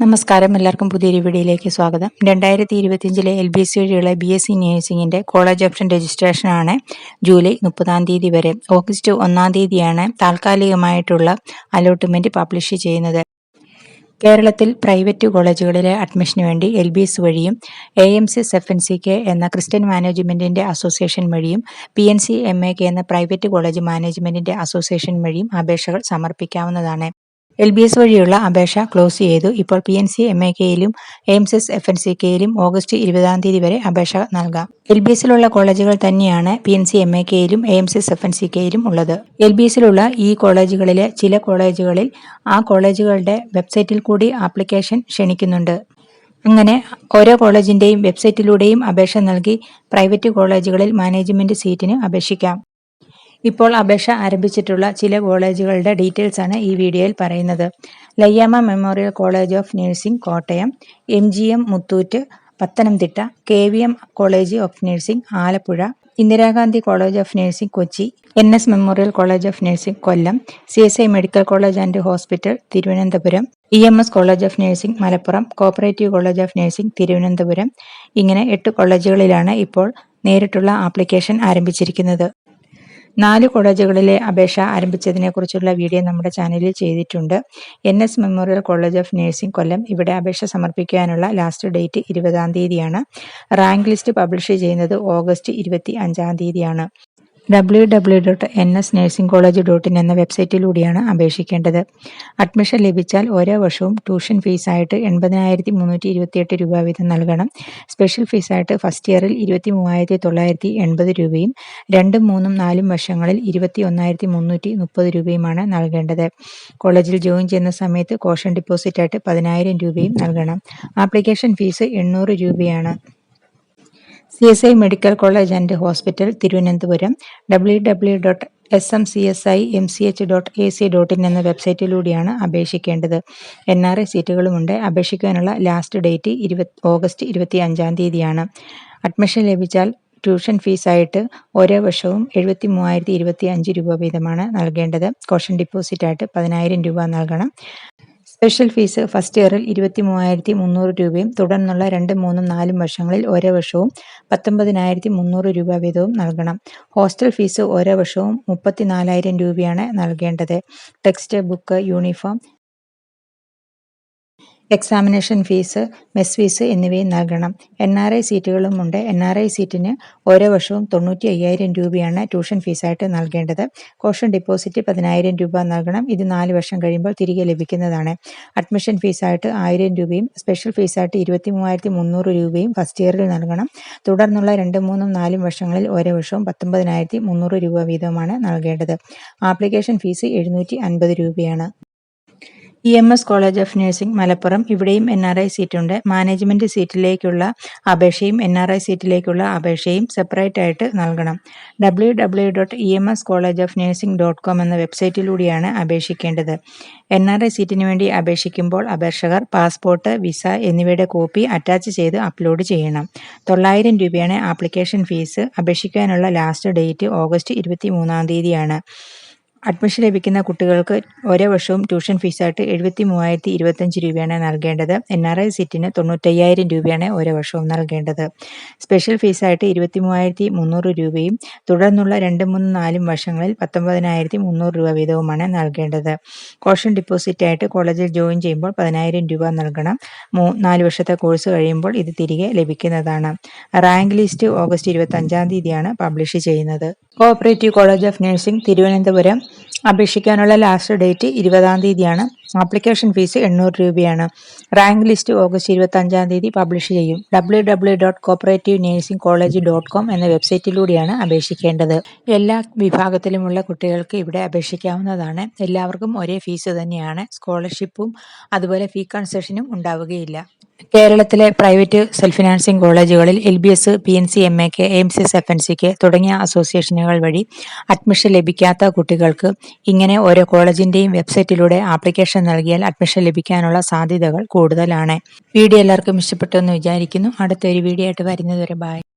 നമസ്കാരം. എല്ലാവർക്കും പുതിയൊരു വീഡിയോയിലേക്ക് സ്വാഗതം. രണ്ടായിരത്തി ഇരുപത്തിയഞ്ചിലെ എൽ ബി എസ് വഴിയുള്ള ബി എസ് സി നേഴ്സിംഗിന്റെ കോളേജ് ഓപ്ഷൻ രജിസ്ട്രേഷനാണ് ജൂലൈ മുപ്പതാം തീയതി വരെ. ഓഗസ്റ്റ് ഒന്നാം തീയതിയാണ് താൽക്കാലികമായിട്ടുള്ള അലോട്ട്മെന്റ് പബ്ലിഷ് ചെയ്യുന്നത്. കേരളത്തിൽ പ്രൈവറ്റ് കോളേജുകളിലെ അഡ്മിഷന് വേണ്ടി എൽ ബി എസ് വഴിയും A M C F N C K എന്ന ക്രിസ്ത്യൻ മാനേജ്മെന്റിന്റെ അസോസിയേഷൻ വഴിയും P N C M A K എന്ന പ്രൈവറ്റ് കോളേജ് മാനേജ്മെന്റിന്റെ അസോസിയേഷൻ വഴിയും അപേക്ഷകൾ സമർപ്പിക്കാവുന്നതാണ്. എൽ ബി എസ് വഴിയുള്ള അപേക്ഷ ക്ലോസ് ചെയ്തു. ഇപ്പോൾ P N C M A കെയിലും AIMS S F N C കെയിലും August ഇരുപതാം തീയതി വരെ അപേക്ഷ നൽകാം. എൽ ബി എസിലുള്ള കോളേജുകൾ തന്നെയാണ് P N C M A കെയിലും AIMS S F N C കെയിലും ഉള്ളത്. എൽ ബി എസിലുള്ള ഈ കോളേജുകളിലെ ചില കോളേജുകളിൽ ആ കോളേജുകളുടെ വെബ്സൈറ്റിൽ കൂടി ആപ്ലിക്കേഷൻ ക്ഷണിക്കുന്നുണ്ട്. അങ്ങനെ ഓരോ കോളേജിന്റെയും വെബ്സൈറ്റിലൂടെയും അപേക്ഷ നൽകി പ്രൈവറ്റ് കോളേജുകളിൽ മാനേജ്മെന്റ് സീറ്റിന് അപേക്ഷിക്കാം. ഇപ്പോൾ അപേക്ഷ ആരംഭിച്ചിട്ടുള്ള ചില കോളേജുകളുടെ ഡീറ്റെയിൽസ് ആണ് ഈ വീഡിയോയിൽ പറയുന്നത്. Layyama memorial college of nursing Kottayam M G M Muthoot Pathanamthitta K V M college of nursing Alappuzha Indira Gandhi college of nursing Kochi N S memorial college of nursing Kollam C S I medical college and hospital Thiruvananthapuram E M S college of nursing Malappuram cooperative college of nursing Thiruvananthapuram. ഇങ്ങനെ എട്ട് കോളേജുകളിലാണ് ഇപ്പോൾ നേരിട്ടുള്ള application ആരംഭിച്ചിരിക്കുന്നത്. നാല് കോളേജുകളിലെ അപേക്ഷ ആരംഭിച്ചതിനെക്കുറിച്ചുള്ള video നമ്മുടെ ചാനലിൽ ചെയ്തിട്ടുണ്ട്. N S memorial college of nursing Kollam ഇവിടെ അപേക്ഷ സമർപ്പിക്കാനുള്ള ലാസ്റ്റ് ഡേറ്റ് ഇരുപതാം തീയതിയാണ്. റാങ്ക് ലിസ്റ്റ് പബ്ലിഷ് ചെയ്യുന്നത് ഓഗസ്റ്റ് ഇരുപത്തി അഞ്ചാം തീയതിയാണ്. W W dot N S nursing college dot in എന്ന വെബ്സൈറ്റിലൂടെയാണ് അപേക്ഷിക്കേണ്ടത്. അഡ്മിഷൻ ലഭിച്ചാൽ ഓരോ വർഷവും ട്യൂഷൻ ഫീസായിട്ട് എൺപതിനായിരത്തി മുന്നൂറ്റി ഇരുപത്തിയെട്ട് രൂപ വീതം നൽകണം. സ്പെഷ്യൽ ഫീസായിട്ട് ഫസ്റ്റ് ഇയറിൽ ഇരുപത്തി മൂവായിരത്തി തൊള്ളായിരത്തി എൺപത് രൂപയും രണ്ടും മൂന്നും നാലും വർഷങ്ങളിൽ ഇരുപത്തി ഒന്നായിരത്തി മുന്നൂറ്റി മുപ്പത് രൂപയുമാണ് നൽകേണ്ടത്. കോളേജിൽ ജോയിൻ ചെയ്യുന്ന സമയത്ത് കോഷൻ ഡിപ്പോസിറ്റായിട്ട് പതിനായിരം രൂപയും നൽകണം. ആപ്ലിക്കേഷൻ ഫീസ് എണ്ണൂറ് രൂപയാണ്. C S I medical college and hospital Thiruvananthapuram W W dot S M C S I M C H dot A C dot in എന്ന വെബ്സൈറ്റിലൂടെയാണ് അപേക്ഷിക്കേണ്ടത്. എൻ ആർ ഐ സീറ്റുകളുമുണ്ട്. അപേക്ഷിക്കാനുള്ള ലാസ്റ്റ് ഡേറ്റ് ഇരുപത് August ഇരുപത്തി അഞ്ചാം തീയതിയാണ്. അഡ്മിഷൻ ലഭിച്ചാൽ ട്യൂഷൻ ഫീസായിട്ട് ഓരോ വർഷവും എഴുപത്തി മൂവായിരത്തി ഇരുപത്തി അഞ്ച് രൂപ വീതമാണ് നൽകേണ്ടത്. കോഷൻ ഡിപ്പോസിറ്റായിട്ട് പതിനായിരം രൂപ നൽകണം. സ്പെഷ്യൽ ഫീസ് ഫസ്റ്റ് ഇയറിൽ ഇരുപത്തി മൂവായിരത്തി മുന്നൂറ് രൂപയും തുടർന്നുള്ള രണ്ട് മൂന്നും നാലും വർഷങ്ങളിൽ ഓരോ വർഷവും പത്തൊമ്പതിനായിരത്തി മുന്നൂറ് രൂപ വീതവും നൽകണം. ഹോസ്റ്റൽ ഫീസ് ഓരോ വർഷവും മുപ്പത്തിനാലായിരം രൂപയാണ് നൽകേണ്ടത്. Text book uniform examination fees mess fees എന്നിവയും നൽകണം. എൻ ആർ ഐ സീറ്റുകളുമുണ്ട് എൻ ആർ ഐ സീറ്റിന് ഓരോ വർഷവും തൊണ്ണൂറ്റി അയ്യായിരം രൂപയാണ് ട്യൂഷൻ ഫീസായിട്ട് നൽകേണ്ടത്. കോഷൻ ഡിപ്പോസിറ്റ് പതിനായിരം രൂപ നൽകണം. ഇത് നാല് വർഷം കഴിയുമ്പോൾ തിരികെ ലഭിക്കുന്നതാണ്. അഡ്മിഷൻ ഫീസായിട്ട് ആയിരം രൂപയും സ്പെഷ്യൽ ഫീസായിട്ട് ഇരുപത്തി മൂവായിരത്തി മുന്നൂറ് രൂപയും ഫസ്റ്റ് ഇയറിൽ നൽകണം. തുടർന്നുള്ള രണ്ട് മൂന്നും നാലും വർഷങ്ങളിൽ ഓരോ വർഷവും പത്തൊമ്പതിനായിരത്തി മുന്നൂറ് രൂപ വീതമാണ് നൽകേണ്ടത്. ആപ്ലിക്കേഷൻ ഫീസ് എഴുന്നൂറ്റി അൻപത് രൂപയാണ്. E M S college of nursing Malappuram. ഇവിടെയും എൻ ആർ ഐ സീറ്റുണ്ട് മാനേജ്മെന്റ് സീറ്റിലേക്കുള്ള അപേക്ഷയും എൻ ആർ ഐ സീറ്റിലേക്കുള്ള അപേക്ഷയും സെപ്പറേറ്റ് ആയിട്ട് നൽകണം. W W dot E M S college of nursing dot com എന്ന വെബ്സൈറ്റിലൂടെയാണ് അപേക്ഷിക്കേണ്ടത്. എൻ ആർ ഐ സീറ്റിന് വേണ്ടി അപേക്ഷിക്കുമ്പോൾ അപേക്ഷകർ പാസ്പോർട്ട് വിസ എന്നിവയുടെ കോപ്പി അറ്റാച്ച് ചെയ്ത് അപ്ലോഡ് ചെയ്യണം. തൊള്ളായിരം രൂപയാണ് ആപ്ലിക്കേഷൻ ഫീസ്. അപേക്ഷിക്കാനുള്ള ലാസ്റ്റ് ഡേറ്റ് ഓഗസ്റ്റ് ഇരുപത്തി മൂന്നാം തീയതിയാണ്. അഡ്മിഷൻ ലഭിക്കുന്ന കുട്ടികൾക്ക് ഓരോ വർഷവും ട്യൂഷൻ ഫീസായിട്ട് എഴുപത്തി മൂവായിരത്തി ഇരുപത്തഞ്ച് രൂപയാണ് നൽകേണ്ടത്. എൻ ആർ ഐ സീറ്റിന് തൊണ്ണൂറ്റയ്യായിരം രൂപയാണ് ഓരോ വർഷവും നൽകേണ്ടത്. സ്പെഷ്യൽ ഫീസായിട്ട് ഇരുപത്തി മൂവായിരത്തി മുന്നൂറ് രൂപയും തുടർന്നുള്ള രണ്ട് മൂന്ന് നാലും വർഷങ്ങളിൽ പത്തൊമ്പതിനായിരത്തി മുന്നൂറ് രൂപ വീതവുമാണ് നൽകേണ്ടത്. കോഷൻ ഡിപ്പോസിറ്റ് ആയിട്ട് കോളേജിൽ ജോയിൻ ചെയ്യുമ്പോൾ പതിനായിരം രൂപ നൽകണം. മൂ നാല് വർഷത്തെ കോഴ്സ് കഴിയുമ്പോൾ ഇത് തിരികെ ലഭിക്കുന്നതാണ്. റാങ്ക് ലിസ്റ്റ് ഓഗസ്റ്റ് ഇരുപത്തഞ്ചാം തീയതിയാണ് പബ്ലിഷ് ചെയ്യുന്നത്. Cooperative college of nursing Thiruvananthapuram അപേക്ഷിക്കാനുള്ള ലാസ്റ്റ് ഡേറ്റ് ഇരുപതാം തീയതിയാണ്. ആപ്ലിക്കേഷൻ ഫീസ് എണ്ണൂറ് രൂപയാണ്. റാങ്ക് ലിസ്റ്റ് ഓഗസ്റ്റ് ഇരുപത്തി അഞ്ചാം തീയതി പബ്ലിഷ് ചെയ്യും. W W dot cooperative nursing college dot com എന്ന വെബ്സൈറ്റിലൂടെയാണ് അപേക്ഷിക്കേണ്ടത്. എല്ലാ വിഭാഗത്തിലുമുള്ള കുട്ടികൾക്ക് ഇവിടെ അപേക്ഷിക്കാവുന്നതാണ്. എല്ലാവർക്കും ഒരേ ഫീസ് തന്നെയാണ്. സ്കോളർഷിപ്പും അതുപോലെ ഫീ കൺസെഷനും ഉണ്ടാവുകയില്ല. കേരളത്തിലെ പ്രൈവറ്റ് സെൽഫ് ഫിനാൻസിംഗ് കോളേജുകളിൽ L B S P N C M A K M C S F N സിക്ക് തുടങ്ങിയ അസോസിയേഷനുകൾ വഴി അഡ്മിഷൻ ലഭിക്കാത്ത കുട്ടികൾക്ക് ഇങ്ങനെ ഓരോ കോളേജിന്റെയും വെബ്സൈറ്റിലൂടെ ആപ്ലിക്കേഷൻ നൽകിയാൽ അഡ്മിഷൻ ലഭിക്കാനുള്ള സാധ്യതകൾ കൂടുതലാണ്. വീഡിയോ എല്ലാവർക്കും ഇഷ്ടപ്പെട്ടു എന്ന് വിചാരിക്കുന്നു. അടുത്തൊരു വീഡിയോ ആയിട്ട് വരുന്നതുവരെ ബായ്